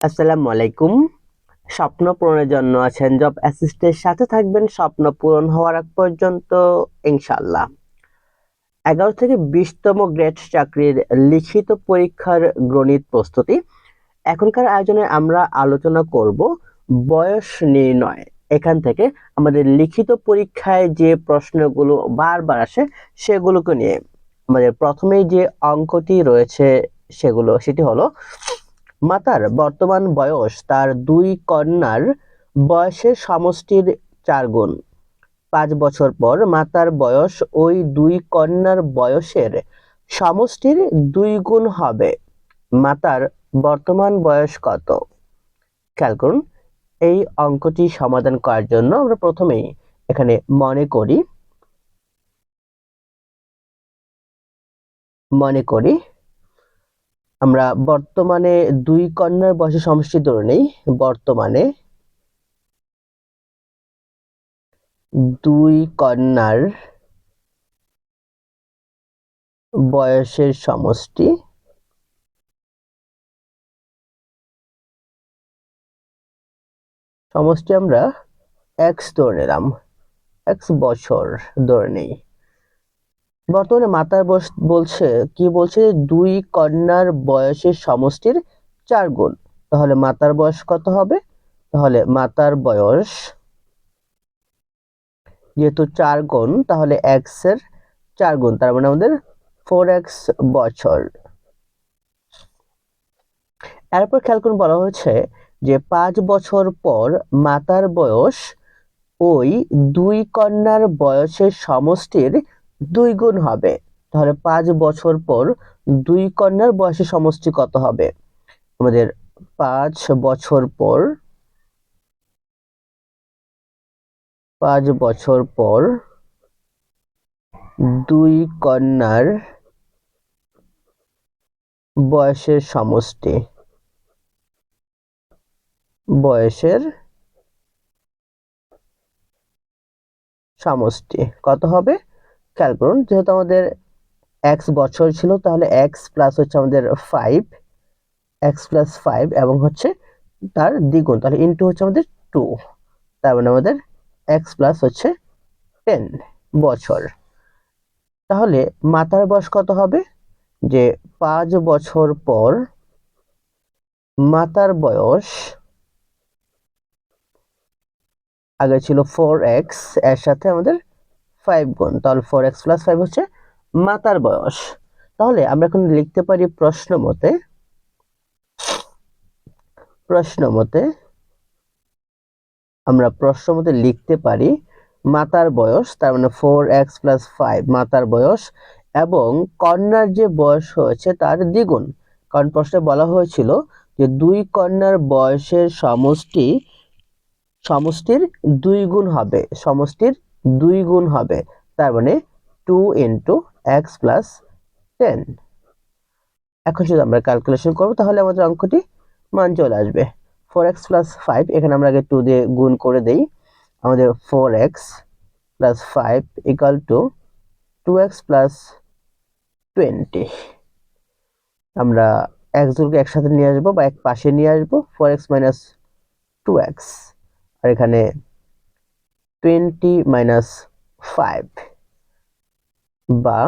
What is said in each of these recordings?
আসসালামু আলাইকুম। স্বপ্ন পূরণের জন্য আছেন জব অ্যাসিস্টের সাথে থাকবেন স্বপ্ন পূরণ হওয়ার আগ পর্যন্ত ইনশাল্লাহ এগারো থেকে বিশতম গ্রেড চাকরির লিখিত পরীক্ষার গণিত প্রস্তুতি। এখনকার আয়োজনে আমরা আলোচনা করব বয়স নির্ণয়। এখান থেকে আমাদের লিখিত পরীক্ষায় যে প্রশ্নগুলো বারবার আসে সেগুলোকে নিয়ে আমাদের প্রথমেই যে অঙ্কটি রয়েছে সেগুলো, সেটি হলো মাতার বর্তমান বয়স তার দুই কন্যার বয়সের সমষ্টির চার গুণ। পাঁচ বছর পর মাতার বয়স ওই দুই কন্যার বয়সের সমষ্টির দুই গুণ হবে। মাতার বর্তমান বয়স কত? খেয়াল করুন, এই অঙ্কটি সমাধান করার জন্য আমরা প্রথমেই এখানে মনে করি মনে করি আমরা বর্তমানে দুই কন্যার বয়সের সমষ্টি ধরে নেই বর্তমানে দুই কন্যার বয়সের সমষ্টি সমষ্টি আমরা এক্স ধরে নিলাম এক্স বছর ধরে নেই বর্তমানে মাতার বয়স বলছে, কি বলছে? দুই কন্যার বয়সের সমষ্টির চার গুণ। তাহলে মাতার বয়স কত হবে? তাহলে মাতার বয়স যেহেতু চার গুণ, তাহলে এক্সের চার গুণ, তার মানে আমাদের ফোর এক্স বছর। এরপর খেয়াল করুন বলা হয়েছে যে পাঁচ বছর পর মাতার বয়স ওই দুই কন্যার বয়সের সমষ্টির দুই গুণ হবে। তাহলে পাঁচ বছর পর দুই কন্যার বয়সের সমষ্টি কত হবে? আমাদের পাঁচ বছর পর, পাঁচ বছর পর দুই কন্যার বয়সের সমষ্টি বয়সের সমষ্টি কত হবে? খেয়াল করুন, যেহেতু আমাদের এক্স বছর ছিল, তাহলে এক্স প্লাস হচ্ছে আমাদের ফাইভ এক্স প্লাস ফাইভ এবং হচ্ছে তার দ্বিগুণ, তাহলে ইন্টু হচ্ছে আমাদের টু তার মানে আমাদের এক্স প্লাস হচ্ছে টেন বছর। তাহলে মাতার বয়স কত হবে? যে পাঁচ বছর পর মাতার বয়স আগে ছিল ফোর এক্সের সাথে আমাদের ফাইভ গুণ, তাহলে ফোর এক্স প্লাস ফাইভ হচ্ছে মাতার বয়স। তাহলে আমরা এখন লিখতে পারি প্রশ্ন মতে প্রশ্ন মতে আমরা প্রশ্ন মতে লিখতে পারি মাতার বয়স, তার মানে ফোর এক্স প্লাস ফাইভ মাতার বয়স, এবং কন্যার যে বয়স হয়েছে তার দ্বিগুণ। কারণ প্রশ্নে বলা হয়েছিল যে দুই কন্যার বয়সের সমষ্টি, সমষ্টির দুই গুণ হবে, সমষ্টির দুই গুণ হবে। তার মানে two into X plus ten এখন যদি আমরা ক্যালকুলেশন করব, তাহলে আমাদের অঙ্কটি মান চলে আসবে। ফোর এক্স প্লাস ফাইভ এখানে আমরা আগে টু দিয়ে গুণ করে দেই। আমাদের four X plus five equal to two X plus twenty আমরা এক্স দুটোকে একসাথে নিয়ে আসব বা এক পাশে নিয়ে আসব four X minus two X আর এখানে টোয়েন্টি মাইনাস ফাইভ বা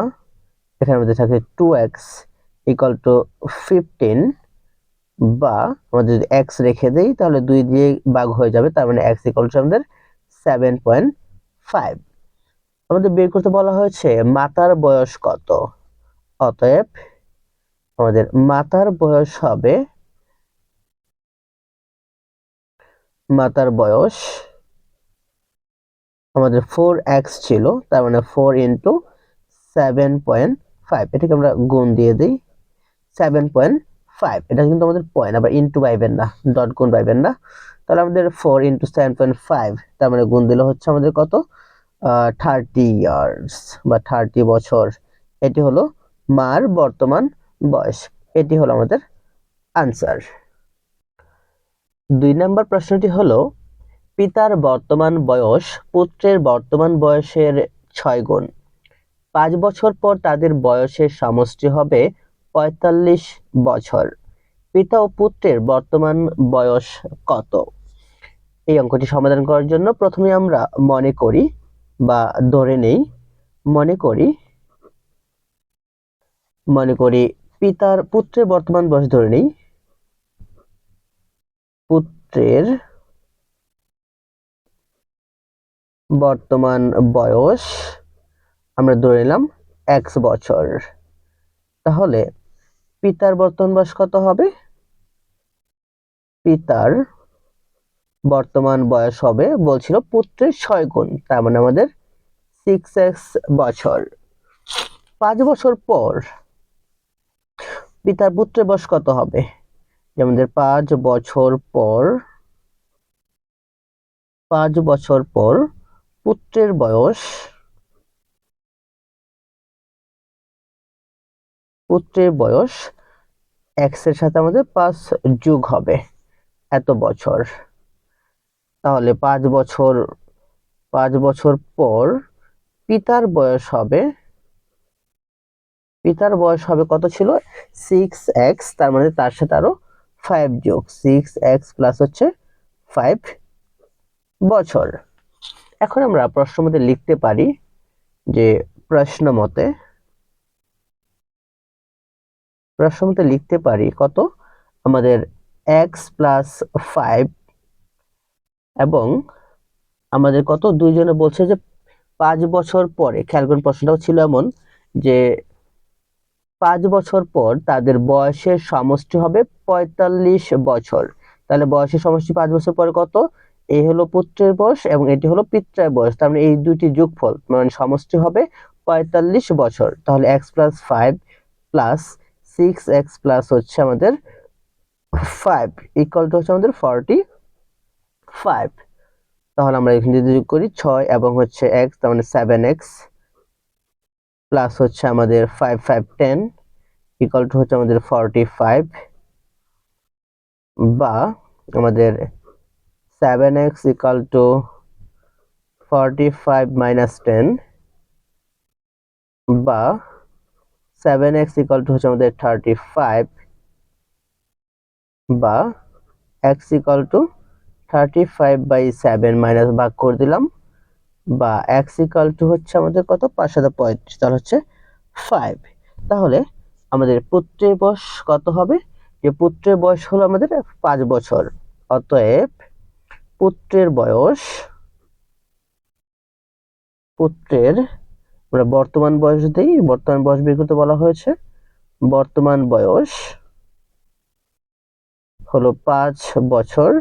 এখানে মধ্যে থাকে two X equal to fifteen বা আমাদের যদি এক্স রেখে দেই, তাহলে দুই দিয়ে ভাগ হয়ে যাবে, তার মানে এক্স ইকাল টু আমাদের সেভেন পয়েন্ট ফাইভ। আমাদের বের করতে বলা হয়েছে মাতার বয়স কত? অতএব আমাদের মাতার বয়স হবে, মাতার বয়স আমাদের ফোর এক্স ছিল, তার মানে four into seven point five এটাকে আমরা গুণ দিয়ে দিই সেভেন পয়েন্ট ফাইভ এটা কিন্তু আমাদের পয়েন্ট আবার ইন্টু পাইবেন না ডট গুণ পাইবেন না, তাহলে আমাদের four into seven point five তার মানে গুণ দিলে হচ্ছে আমাদের কত? থার্টি ইয়ার্স বা থার্টি বছর, এটি হলো মার বর্তমান বয়স, এটি হলো আমাদের আনসার দুই নম্বর প্রশ্নটি হলো পিতার বর্তমান বয়স পুত্রের বর্তমান বয়সের ছয় গুণ। পাঁচ বছর পর তাদের বয়সের সমষ্টি হবে পঁয়তাল্লিশ বছর। পিতা ও পুত্রের বর্তমান বয়স কত? এই অঙ্কটি সমাধান করার জন্য প্রথমে আমরা মনে করি বা ধরে নেই, মনে করি মনে করি পিতার, পুত্রের বর্তমান বয়স ধরে নেই, পুত্রের বর্তমান বয়স, আমরা ধরে নিলাম এক্স বছর। তাহলে পিতার বর্তমান বয়স কত হবে? পিতার বর্তমান বয়স হবে, বলছিল পুত্রের ছয় গুণ, তার মানে আমাদের সিক্স এক্স বছর। পাঁচ বছর পর পিতার পুত্রের বয়স কত হবে? আমাদের পাঁচ বছর পর, পাঁচ বছর পর পুত্রের বয়স? পুত্রের বয়স এক্সের সাথে আমাদের পাঁচ যোগ হবে। এত বছর। তাহলে পাঁচ বছর পাঁচ বছর পর পিতার বয়স হবে। পিতার বয়স হবে কত ছিল? সিক্স এক্স তার মানে তার সাথে আরও ফাইভ যোগ। সিক্স এক্স প্লাস হচ্ছে ফাইভ বছর। এখন আমরা প্রশ্ন মতে লিখতে পারি যে প্রশ্ন মতে প্রশ্ন মতে লিখতে পারি কত? আমাদের এক্স প্লাস ফাইভ এবং আমাদের কত? দুইজনে বলছে যে পাঁচ বছর পরে, খেয়াল করুন প্রশ্নটাও ছিল এমন যে পাঁচ বছর পর তাদের বয়সের সমষ্টি হবে পঁয়তাল্লিশ বছর। তাহলে বয়সের সমষ্টি পাঁচ বছর পরে কত? এই হলো পুত্রের বয়স এবং এটি হলো পিত্রের বয়স। তার মানে এই দুটি যোগফল মানে সমষ্টি হবে পঁয়তাল্লিশ বছর। তাহলে X plus five plus six X plus হচ্ছে আমাদের ফাইভ ইকুয়াল টু হচ্ছে আমাদের ফর্টি ফাইভ তাহলে আমরা এখানে যদি যোগ করি ছয় এবং হচ্ছে এক্স তার মানে সেভেন এক্স প্লাস হচ্ছে আমাদের five five ten equal to হচ্ছে আমাদের ফর্টি ফাইভ বা আমাদের seven X equal to forty five minus ten বা সেভেন এক্স ইকাল টু হচ্ছে আমাদের থার্টি ফাইভ বা X equal to thirty five by seven minus ভাগ করে দিলাম বা এক্স ইকাল টু হচ্ছে আমাদের কত? পাঁচ সাথে পঁয়ত্রিশ, তাহলে হচ্ছে ফাইভ তাহলে আমাদের পুত্রের বয়স কত হবে? যে পুত্রের বয়স হলো আমাদের পাঁচ বছর, অতএব পুত্রের বয়স, পুত্রের, আমরা বর্তমান বয়স দিই, বর্তমান বয়স বের করতে বলা হয়েছে, বর্তমান বয়স হলো পাঁচ বছর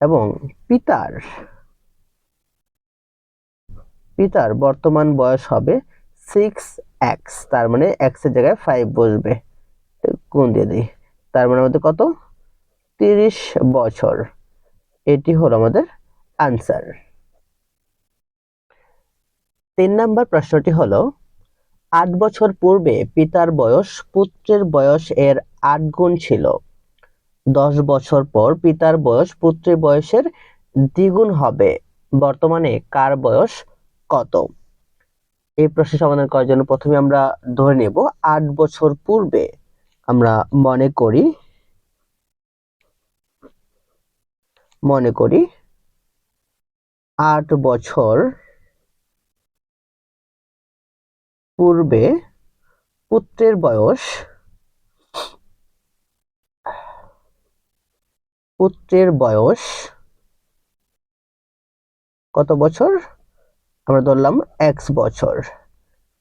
এবং পিতার পিতার বর্তমান বয়স হবে সিক্স এক্স তার মানে এক্সের জায়গায় ফাইভ বসবে। কোন দিয়ে দিই? তার মানে আমাদের কত? তিরিশ বছর। এটি হলো আমাদের আনসার তিন নম্বর প্রশ্নটি হলো, আট বছর পূর্বে পিতার বয়স, পুত্রের বয়স এর আট গুণ ছিল। দশ বছর পর পিতার বয়স, পুত্রের বয়সের দ্বিগুণ হবে। বর্তমানে কার বয়স কত? এই প্রশ্ন সমাধান করার জন্য প্রথমে আমরা ধরে নেব, আট বছর পূর্বে আমরা মনে করি মনে করি। আট বছর পূর্বে পুত্রের বয়স পুত্রের বয়স কত বছর? আমরা ধরলাম এক্স বছর।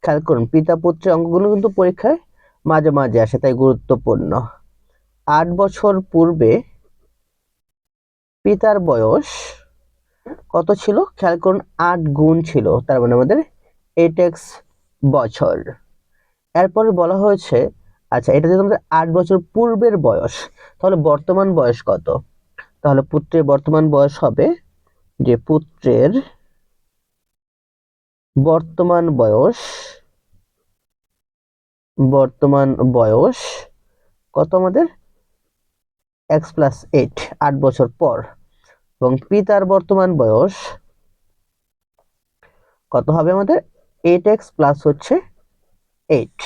খেয়াল করুন, পিতা পুত্রের অঙ্কগুলো কিন্তু পরীক্ষায় মাঝে মাঝে আসে, তাই গুরুত্বপূর্ণ। আট বছর পূর্বে পিতার বয়স কত ছিল? খেয়াল করুন, আট গুণ ছিল। তার মানে আমাদের এইট এক্স বছর। এরপরে বলা হয়েছে আচ্ছা এটা যদি আমাদের আট বছর পূর্বের বয়স, তাহলে বর্তমান বয়স কত? তাহলে পুত্রের বর্তমান বয়স হবে যে পুত্রের বর্তমান বয়স বর্তমান বয়স কত আমাদের? এক্স প্লাস এইট আট বছর পর। এবং পিতার বর্তমান বয়স কত হবে আমাদের? এইট এক্স প্লাস হচ্ছে এইট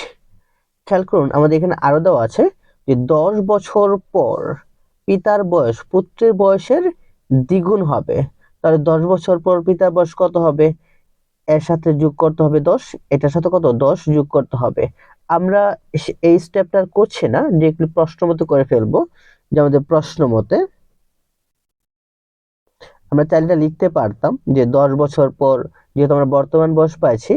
খেয়াল করুন, আমাদের এখানে আরও দেওয়া আছে যে দশ বছর পর পিতার বয়স পুত্রের বয়সের দ্বিগুণ হবে। তাহলে দশ বছর পর পিতার বয়স কত হবে? এর সাথে যোগ করতে হবে দশ, এটার সাথে কত? দশ যোগ করতে হবে। আমরা এই স্টেপটা করছি না, যে একটু প্রশ্ন মতো করে ফেলব। যে আমাদের প্রশ্ন মতে আমরা চাইলে লিখতে পারতাম যে দশ বছর পর যেহেতু আমরা বর্তমান বয়স পাইছি,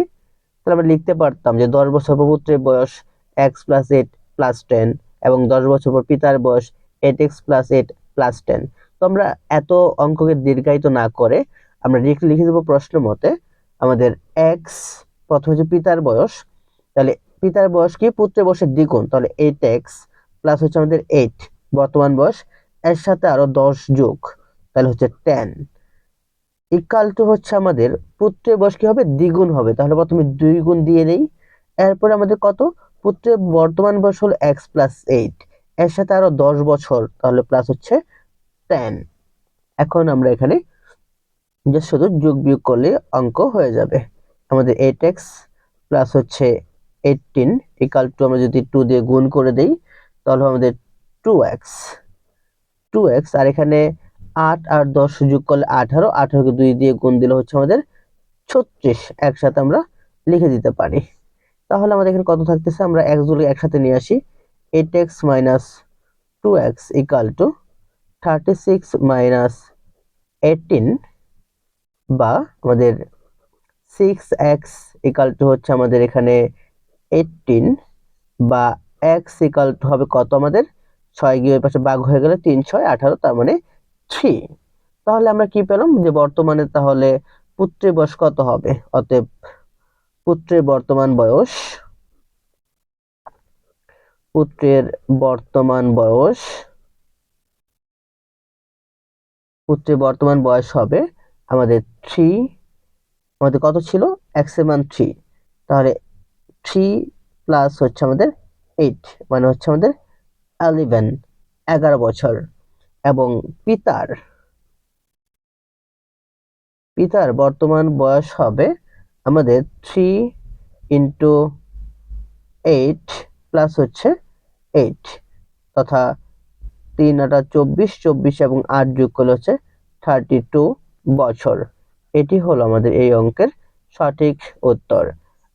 তাহলে আমরা লিখতে পারতাম যে দশ বছর পর পুত্রের বয়স X plus eight plus ten এবং দশ বছর পর পিতার বয়স eight X plus eight plus ten তো আমরা এত অঙ্ককে দীর্ঘায়িত না করে আমরা লিখে দেবো প্রশ্ন মতে আমাদের এক্স প্রথমে হচ্ছে পিতার বয়স, তাহলে পিতার বয়স কি পুত্রের বয়সের দ্বিগুণ, তাহলে এইট এক্স প্লাস হচ্ছে আমাদের এইট বর্তমান বয়স, এর সাথে আরও দশ যোগ, তাহলে হচ্ছে টেন ইকাল টু হচ্ছে আমাদের পুত্রের বয়স কি হবে? দ্বিগুণ হবে। তাহলে প্রথমে দুই গুণ দিয়ে নেই। এরপরে আমাদের কত? পুত্রের বর্তমান বয়স হলো এক্স প্লাস এইট এর সাথে আরও দশ বছর, তাহলে প্লাস হচ্ছে টেন এখন আমরা এখানে জাস্ট শুধু যোগ বিয়োগ করলে অঙ্ক হয়ে যাবে। আমাদের এইট এক্স প্লাস হচ্ছে এইটিন ইকাল টু আমরা যদি টু দিয়ে গুণ করে দেই, তাহলে আমাদের টু এক্স টু এক্স আর এখানে আট আর দশ যোগ করলে আঠারো, আঠারোকে দুই দিয়ে গুণ দিলে হচ্ছে আমাদের ছত্রিশ, একসাথে আমরা লিখে দিতে পারি। তাহলে আমাদের এখানে কত থাকতেছে? আমরা এক্সগুলো একসাথে নিয়ে আসি eight x minus two x equal to thirty six minus eighteen বা আমাদের সিক্স এক্স ইকাল হচ্ছে আমাদের এখানে এইটিন বা এক্স হবে কত আমাদের? ছয় গিয়ে পাশে বাঘ হয়ে গেলে তিন, ছয়, আঠারো, তার মানে থ্রি তাহলে আমরা কি পেলাম? যে বর্তমানে তাহলে পুত্রের বয়স কত হবে? অতএব পুত্রের বর্তমান বয়স, পুত্রের বর্তমান বয়স, পুত্রের বর্তমান বয়স হবে আমাদের থ্রি, আমাদের কত ছিল? এক্সের থ্রি। তাহলে থ্রি প্লাস হচ্ছে আমাদের এইট মানে হচ্ছে আমাদের এলিভেন এগারো বছর এবং পিতার। পিতার বর্তমান বয়স হবে আমাদের থ্রি ইন্টু এইট প্লাস হচ্ছে এইট তথা তিন আটা চব্বিশ চব্বিশ এবং আট যোগ করলে হচ্ছে থার্টি টু বছর। এটি হলো আমাদের এই অঙ্কের সঠিক উত্তর।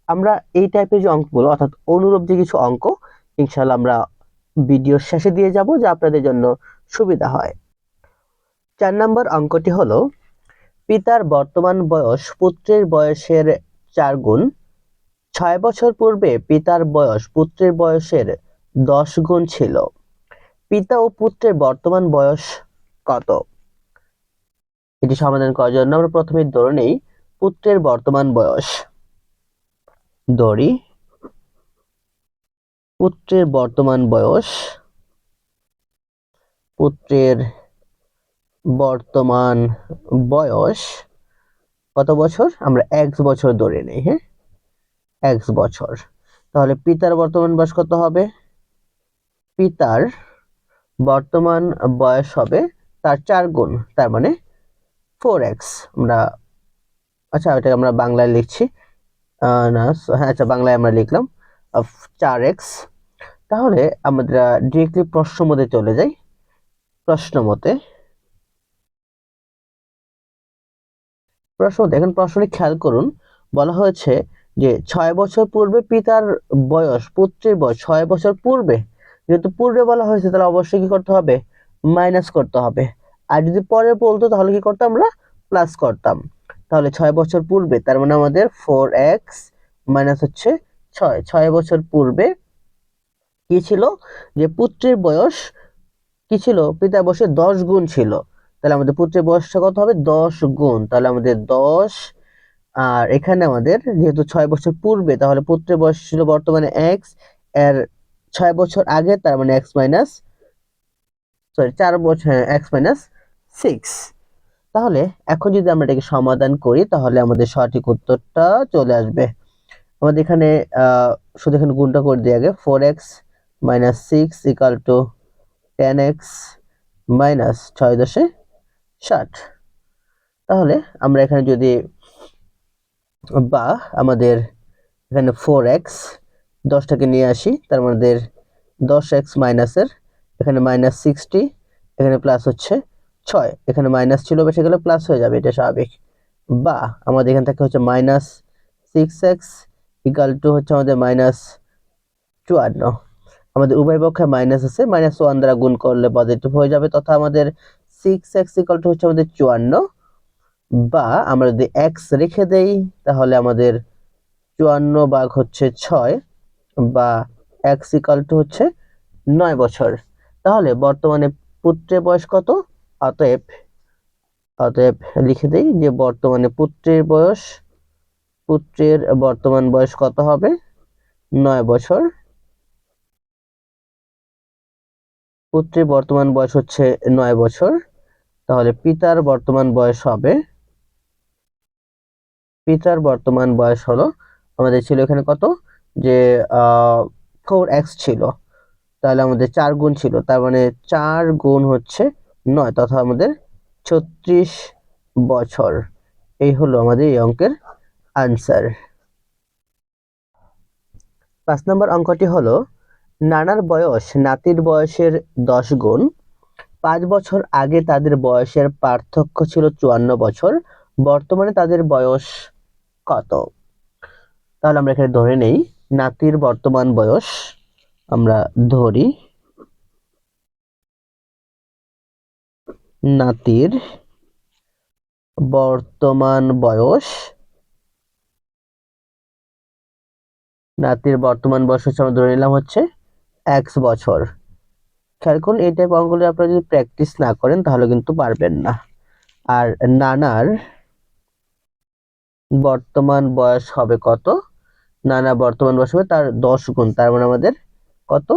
আমরা এই টাইপের যে অঙ্কগুলো, অর্থাৎ অনুরূপ যে কিছু অঙ্ক ইনশাল্লাহ আমরা ভিডিওর শেষে দিয়ে যাব যা আপনাদের জন্য সুবিধা হয়। চার নম্বর অঙ্কটি হলো, পিতার বর্তমান বয়স পুত্রের বয়সের চার গুণ, ছয় বছর পূর্বে পিতার বয়স পুত্রের বয়সের দশ গুণ ছিল। পিতা ও পুত্রের বর্তমান বয়স কত? এটি সমাধান করার জন্য আমরা প্রথমে ধরে নেই, পুত্রের বর্তমান বয়স। ধরি পুত্রের বর্তমান বয়স। পুত্রের বর্তমান বয়স কত বছর? আমরা এক্স বছর ধরে নেই হ্যাঁ? এক্স বছর। তাহলে পিতার বর্তমান বয়স কত হবে? পিতার বর্তমান বয়স হবে তার চার গুণ, তার মানে ফোর এক্স আমরা আচ্ছা এটা আমরা বাংলায় লিখছি। না হ্যাঁ আচ্ছা বাংলায় আমরা লিখলাম চার এক্স তাহলে আমরা ডিরেক্টলি প্রশ্ন মতে চলে যাই। প্রশ্ন মতে। প্রশ্ন দেখেন প্রশ্নটি খেয়াল করুন, বলা হয়েছে যে ছয় বছর পূর্বে পিতার বয়স, পুত্রের বয়স ছয় বছর পূর্বে। যেহেতু পূর্বে বলা হয়েছে, তাহলে অবশ্যই কি করতে হবে? মাইনাস করতে হবে। আর যদি পরে বলতো, তাহলে কি করতাম আমরা? প্লাস করতাম। তাহলে ছয় বছর পূর্বে, তার মানে আমাদের ফোর এক্স মাইনাস হচ্ছে ছয়। ছয় বছর পূর্বে কি ছিল? যে পুত্রের বয়স কি ছিল? পিতার বয়সে দশ গুণ ছিল। তাহলে আমাদের পুত্রের বয়সটা কত হবে? দশ গুণ। তাহলে আমাদের দশ, আর এখানে আমাদের যেহেতু ছয় বছর পূর্বে, তাহলে পুত্রের বয়স ছিল বর্তমানে এক্সের ছয় বছর আগে তার মানে এক্স মাইনাস সরি চার বছর এক্স মাইনাস সিক্স তাহলে এখন যদি আমরা এটাকে সমাধান করি, তাহলে আমাদের সঠিক উত্তরটা চলে আসবে। আমাদের এখানে শুধু এখানে গুণটা করে দিই আগে four x minus six equal to ten x minus ছয় দশে ষাট। তাহলে আমরা এখানে যদি বা আমাদের এখানে ফোর এক্স দশটাকে নিয়ে আসি, তার মধ্যে দশ এক্স মাইনাসের এখানে মাইনাস সিক্সটি, এখানে প্লাস হচ্ছে ছয়। এখানে মাইনাস ছিল বেশি গেলে প্লাস হয়ে যাবে, এটা স্বাভাবিক। বা আমাদের এখান থেকে হচ্ছে minus six x equal to হচ্ছে আমাদের মাইনাস চুয়ান্ন। আমাদের উভয় পক্ষে মাইনাস আছে মাইনাস ওয়ান দ্বারা গুণ করলে পজিটিভ হয়ে যাবে। তথা আমাদের সিক্স এক্স ইকাল টু হচ্ছে আমাদের চুয়ান্ন। বা আমরা যদি এক্স রেখে দেই, তাহলে আমাদের চুয়ান্ন বাঘ হচ্ছে ছয়, বা এক্স ইকাল টু হচ্ছে নয় বছর। তাহলে বর্তমানে পুত্রের বয়স কত? অতএব অতএব লিখে দেই যে বর্তমানে পুত্রের বয়স, পুত্রের বর্তমান বয়স কত হবে? নয় বছর। পুত্রের বর্তমান বয়স হচ্ছে নয় বছর। তাহলে পিতার বর্তমান বয়স হবে, পিতার বর্তমান বয়স হলো, আমাদের ছিল এখানে কত? যে ফোর এক্স ছিল। তাহলে আমাদের চার গুণ ছিল, তার মানে চার গুণ হচ্ছে নয়, তথা আমাদের ছত্রিশ বছর। এই হলো আমাদের এই অঙ্কের আনসার পাঁচ নম্বর অঙ্কটি হলো নানার বয়স নাতির বয়সের দশ গুণ। পাঁচ বছর আগে তাদের বয়সের পার্থক্য ছিল চুয়ান্ন বছর। বর্তমানে তাদের বয়স কত? তাহলে আমরা এখানে ধরে নেই। নাতির বর্তমান বয়স আমরা ধরি নাতির বর্তমান বয়স। নাতির বর্তমান বয়স হচ্ছে আমরা ধরে নিলাম হচ্ছে এক্স বছর। খেয়াল করুন, এই টাইপ অঙ্কগুলি আপনারা যদি প্র্যাকটিস না করেন, তাহলে কিন্তু পারবেন না। আর নানার বর্তমান বয়স হবে কত? নানা বর্তমান বয়স হবে তার দশ গুণ, তার মানে আমাদের কত?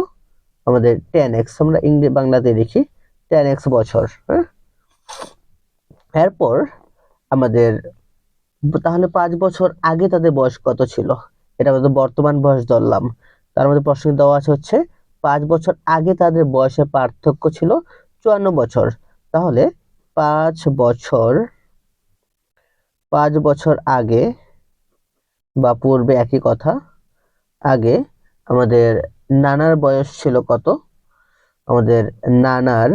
আমাদের টেন এক্স আমরা ইংরেজি, বাংলাতে লিখি টেন এক্স বছর হ্যাঁ? এরপর আমাদের তাহলে পাঁচ বছর আগে তাদের বয়স কত ছিল? এটা আমাদের বর্তমান বয়স ধরলাম। তার মধ্যে প্রশ্ন দেওয়া আছে হচ্ছে পাঁচ বছর আগে তাদের বয়সের পার্থক্য ছিল চুয়ান্ন বছর। তাহলে পাঁচ বছর পাঁচ বছর আগে বা পূর্বে একই কথা, আগে আমাদের নানার বয়স ছিল কত? আমাদের নানার,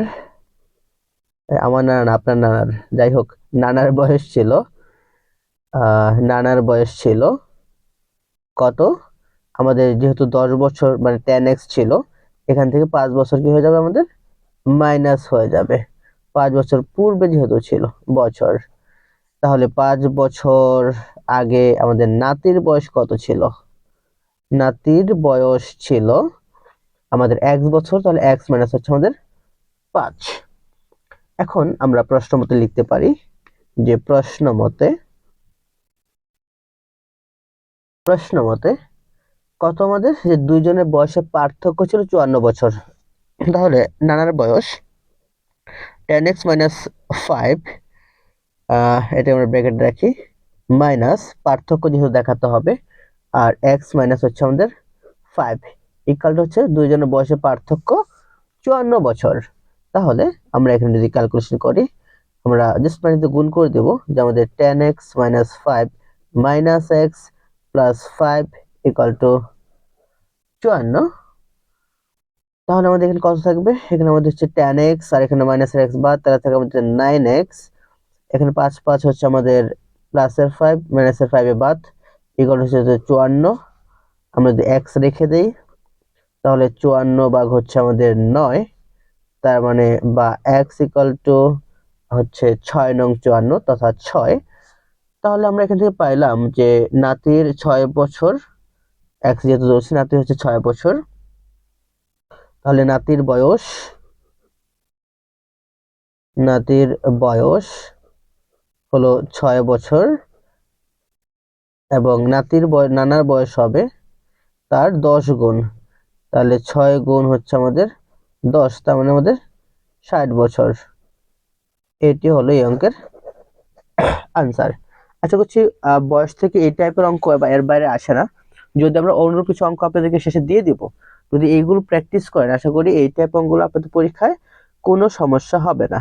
আমার নানা আপনার নানার, যাই হোক, নানার বয়স ছিল নানার বয়স ছিল কত? আমাদের যেহেতু দশ বছর মানে টেন এক্স ছিল এখান থেকে পাঁচ বছর কি হয়ে যাবে আমাদের? মাইনাস হয়ে যাবে। পাঁচ বছর পূর্বে যেহেতু ছিল বছর, তাহলে পাঁচ বছর আগে আমাদের নাতির বয়স কত ছিল? নাতির বয়স ছিল আমাদের এক বছর, তাহলে এক্স মাইনাস হচ্ছে আমাদের পাঁচ। এখন আমরা প্রশ্ন মতে লিখতে পারি যে প্রশ্ন মতে প্রশ্ন মতে কত আমাদের? যে দুইজনের বয়সের পার্থক্য ছিল চুয়ান্ন বছর। তাহলে নানার বয়স টেন এক্স মাইনাস ফাইভ এটা আমরা ব্র্যাকেট রাখি মাইনাস পার্থক্য যেহেতু দেখাতে হবে, আর এক্স মাইনাস হচ্ছে আমাদের ফাইভ ইকালটা হচ্ছে দুইজনের বয়সের পার্থক্য চুয়ান্ন বছর। তাহলে আমরা এখানে যদি ক্যালকুলেশন করি, আমরা জাস্ট মানে গুণ করে দেবো যে আমাদের ten x minus five minus x plus five equal to চুয়ান্ন। তাহলে আমাদের এখানে কত থাকবে? এখানে আমাদের হচ্ছে টেন এক্স আর এখানে মাইনাস এক্স বাদ, তাহলে থাকে আমাদের নাইন এক্স এখানে পাঁচ পাঁচ হচ্ছে আমাদের প্লাসের ফাইভ মাইনাসের ফাইভে বাদ ইকাল হচ্ছে চুয়ান্ন। আমরা যদি এক্স রেখে দেই, তাহলে চুয়ান্ন ভাগ হচ্ছে আমাদের নয়। তার মানে বা এক্স ইকাল টু হচ্ছে ছয় নং চুয়ান্ন তথা ছয়। তাহলে আমরা এখান থেকে পাইলাম যে নাতির ছয় বছর এক্স যেহেতু ধরছি নাতি হচ্ছে ছয় বছর। তাহলে নাতির বয়স নাতির বয়স হলো ছয় বছর এবং নাতির নানার বয়স হবে তার দশ গুণ। তাহলে ছয় গুণ হচ্ছে আমাদের দশ, তার মানে আমাদের ষাট বছর। এটি হলো এই অঙ্কের আনসার আশা করছি বয়স থেকে এই টাইপের অঙ্ক এর বাইরে আসে না। যদি আমরা অন্য কিছু অঙ্ক আপনাদেরকে শেষে দিয়ে দিব, যদি এইগুলো প্র্যাকটিস করেন, আশা করি এই টাইপ অঙ্কগুলো আপনাদের পরীক্ষায় কোনো সমস্যা হবে না।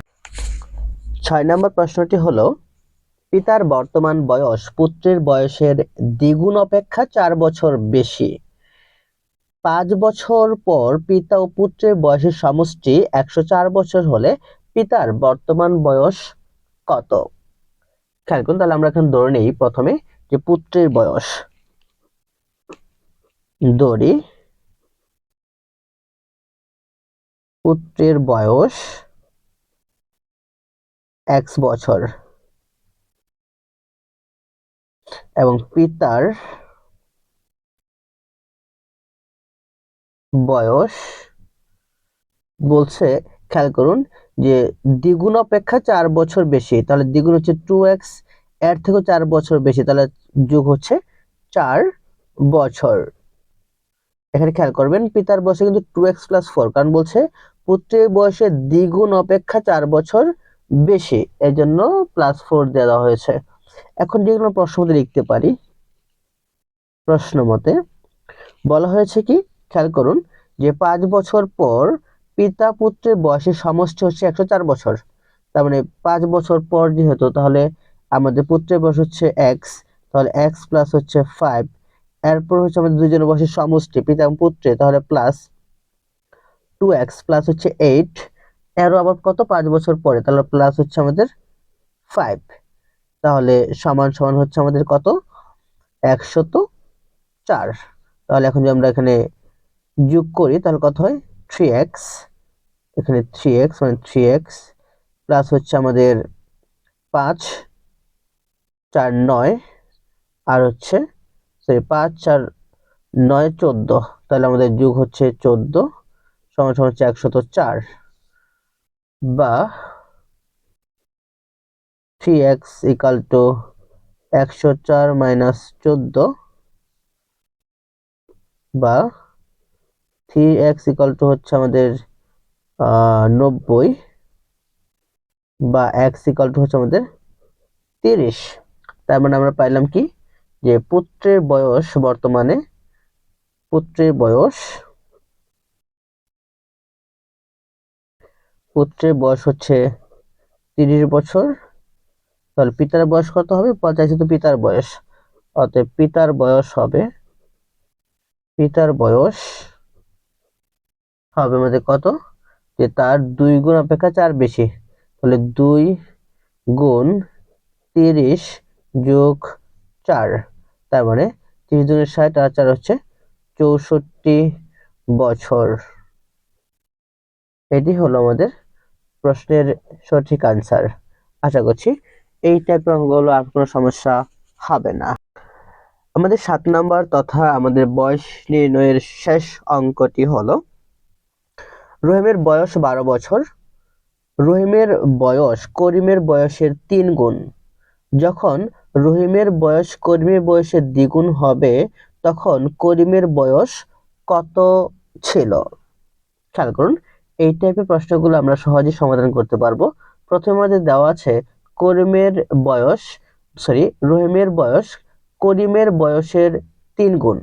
ছয় নম্বর প্রশ্নটি হলো, পিতার বর্তমান বয়স পুত্রের বয়সের দ্বিগুণ অপেক্ষা চার বছর বেশি। পাঁচ বছর পর পিতা ও পুত্রের বয়সের সমষ্টি একশো চার বছর হলে পিতার বর্তমান বয়স কত? খেয়াল করুন, তাহলে আমরা এখন ধরে নেই প্রথমে যে পুত্রের বয়স। দড়ি। পুত্রের বয়স এক্স বছর। এবং পিতার বয়স বলছে, খেয়াল করুন, যে দ্বিগুণ অপেক্ষা চার বছর বেশি। তাহলে দ্বিগুণ হচ্ছে টু এক্সের থেকেও চার বছর বেশি। তাহলে যুগ হচ্ছে চার বছর। এখানে খেয়াল করবেন, পিতার বয়সে কিন্তু টু এক্স প্লাস ফোর কারণ বলছে পুত্রের বয়সে দ্বিগুণ অপেক্ষা চার বছর বেশি এই জন্য প্লাস ফোর দেওয়া হয়েছে। এখন যে কোনো প্রশ্ন মতে লিখতে পারি। প্রশ্ন মতে বলা হয়েছে কি, খেয়াল করুন, যে পাঁচ বছর পর পিতা পুত্রের বয়সের সমষ্টি হচ্ছে একশো চার বছর। তার মানে পাঁচ বছর পর যেহেতু, তাহলে আমাদের পুত্রের বয়স হচ্ছে এক্স তাহলে এক্স প্লাস হচ্ছে ফাইভ এরপর হচ্ছে আমাদের দুজনের বয়সের সমষ্টি, পিতা এবং পুত্রে, তাহলে প্লাস টু এক্স প্লাস হচ্ছে এইট এরও আবার কত? পাঁচ বছর পরে, তাহলে প্লাস হচ্ছে আমাদের ফাইভ তাহলে সমান সমান হচ্ছে আমাদের কত? একশত চার, তাহলে এখন যদি আমরা এখানে যোগ করি, তাহলে কত হয়? থ্রি এক্স এখানে থ্রি এক্স মানে থ্রি এক্স প্লাস হচ্ছে আমাদের পাঁচ, চার, নয়, আর হচ্ছে সরি, পাঁচ চার নয় চোদ্দ। তাহলে আমাদের যুগ হচ্ছে চোদ্দ, সমান সমান হচ্ছে একশত চার। বা থ্রি এক্স ইকাল টু একশো চার মাইনাস চোদ্দ, বা থ্রি এক্স ইকাল টু হচ্ছে আমাদের নব্বই, বা এক্স ইকাল টু হচ্ছে আমাদের তিরিশ। তার মানে আমরা পাইলাম কি? যে পুত্রের বয়স বর্তমানে, পুত্রের বয়স পুত্রের বয়স হচ্ছে তিরিশ বছর, তাহলে পিতার বয়স কত হবে? তো পিতার বয়স, অতএব পিতার বয়স হবে, পিতার বয়স হবে আমাদের কত? যে তার দুই গুণ অপেক্ষা চার বেশি, তাহলে দুই গুণ তিরিশ যোগ চার। তার মানে তিরিশ দুনের ষাট আর চার হচ্ছে চৌষট্টি বছর। এটি হলো আমাদের প্রশ্নের সঠিক আনসার আশা করছি এই টাইপের অঙ্কগুলো আর কোনো সমস্যা হবে না। আমাদের সাত নাম্বার তথা আমাদের বয়স নির্ণয়ের শেষ অঙ্কটি হলো, রহিমের বয়স বারো বছর, রহিমের বয়স করিমের বয়সের তিন গুণ। যখন রহিমের বয়স করিমের বয়সের দ্বিগুণ হবে, তখন করিমের বয়স কত ছিল? খেয়াল করুন, এই টাইপের প্রশ্নগুলো আমরা সহজেই সমাধান করতে পারব। প্রথমে আমাদের দেওয়া আছে, করিমের বয়স সরি রহিমের বয়স করিমের বয়সের তিন গুণ।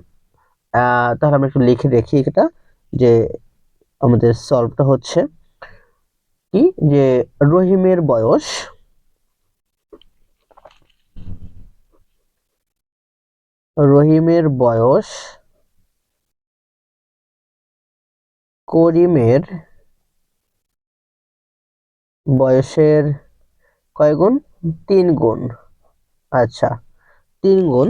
তাহলে আমরা একটু লিখে দেখি এটা, যে আমাদের সলভটা হচ্ছে কি? যে রহিমের বয়স রহিমের বয়স করিমের বয়সের কয় গুণ? তিন গুণ। আচ্ছা তিন গুণ।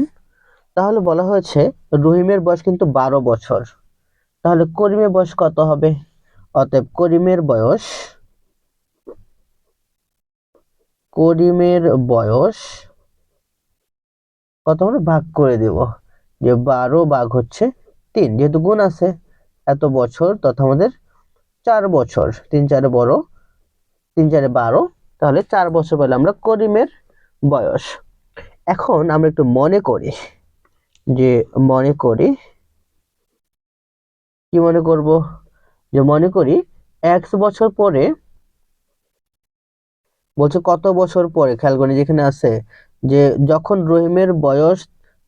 তাহলে বলা হয়েছে রহিমের বয়স কিন্তু বারো বছর। তাহলে করিমের বয়স কত হবে? অতএব করিমের বয়স করিমের বয়স কত আমরা ভাগ করে দেব? যে বারো ভাগ হচ্ছে তিন, যেহেতু গুণ আছে, এত বছর তথা আমাদের চার বছর। তিন চারে বড়, তিন চারে বারো, তাহলে চার বছর বলে আমরা করিমের বয়স। এখন আমরা একটু মনে করি, যে মনে করি, কি মনে করব? যে মনে করি এক্স বছর পরে, বলছে কত বছর পরে? খেয়াল করি যেখানে আছে যে যখন রহিমের বয়স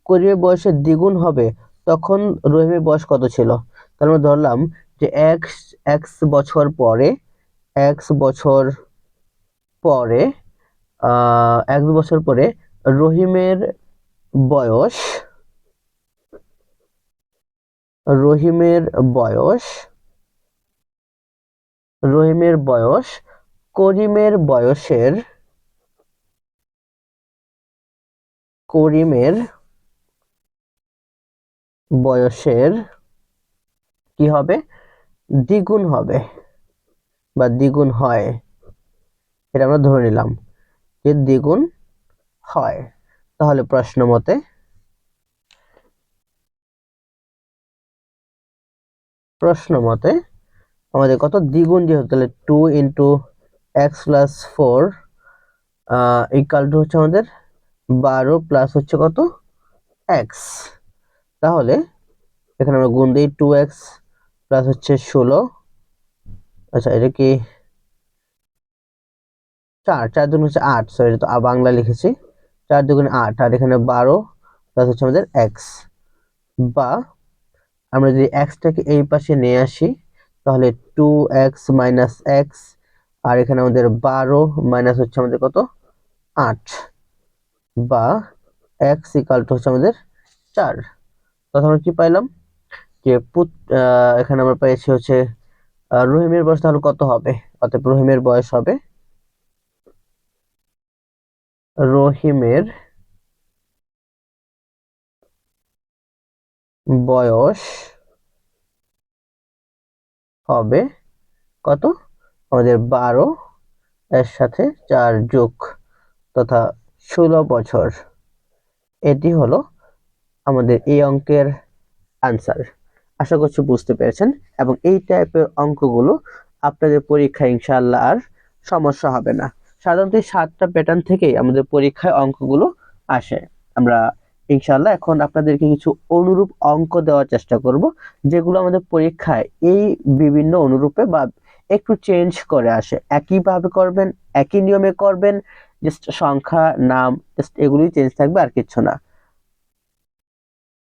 করিমের বয়সের দ্বিগুণ হবে, তখন রহিমের বয়স কত ছিল? তার মানে ধরলাম যে এক এক্স বছর পরে এক্স বছর পরে এক বছর পরে রহিমের বয়স রহিমের বয়স রহিমের বয়স, করিমের বয়সের করিমের বয়সের কি হবে? দ্বিগুণ হবে বা দ্বিগুণ হয়। এটা আমরা ধরে নিলাম যে দ্বিগুণ হয়। তাহলে প্রশ্ন মতে প্রশ্ন মতে আমাদের কত? দ্বিগুণ যেহেতু, তাহলে two into x plus four equal to হচ্ছে আমাদের বারো প্লাস হচ্ছে কত? এক্স তাহলে এখানে আমরা গুণ দিই টু এক্স প্লাস হচ্ছে ষোলো। আচ্ছা এটা কি? চার চার দুগুণ হচ্ছে আট সরি এটা তো বাংলা লিখেছি। চার দুগুণ আট, আর এখানে বারো প্লাস হচ্ছে আমাদের এক্স বা আমরা যদি এক্সটাকে এই পাশে নিয়ে আসি, তাহলে টু এক্স মাইনাস এক্স আর এখানে আমাদের বারো মাইনাস হচ্ছে আমাদের কত? আট। বা এক্স ইকাল টু হচ্ছে আমাদের চার। তখন আমরা কি পাইলাম? যে পুত এখানে আমরা পেয়েছি হচ্ছে রহিমের বয়স তাহলে কত হবে? অতএব রহিমের বয়স হবে রহিমের বয়স হবে কত? আমাদের বারো, এর সাথে চার যোগ তথা ষোলো বছর। এটি হলো আমাদের এই অঙ্কের আনসার আশা করছি বুঝতে পেরেছেন এবং এই টাইপের অঙ্কগুলো আপনাদের পরীক্ষায় ইনশাল্লাহ আর সমস্যা হবে না। সাধারণত এই সাতটা প্যাটার্ন থেকেই আমাদের পরীক্ষায় অঙ্কগুলো আসে। আমরা ইনশাল্লাহ এখন আপনাদেরকে কিছু অনুরূপ অঙ্ক দেওয়ার চেষ্টা করব, যেগুলো আমাদের পরীক্ষায় এই বিভিন্ন অনুরূপে বা একটু চেঞ্জ করে আসে। একইভাবে করবেন, একই নিয়মে করবেন জাস্ট সংখ্যা নাম জাস্ট এগুলোই চেঞ্জ থাকবে আর কিছু না।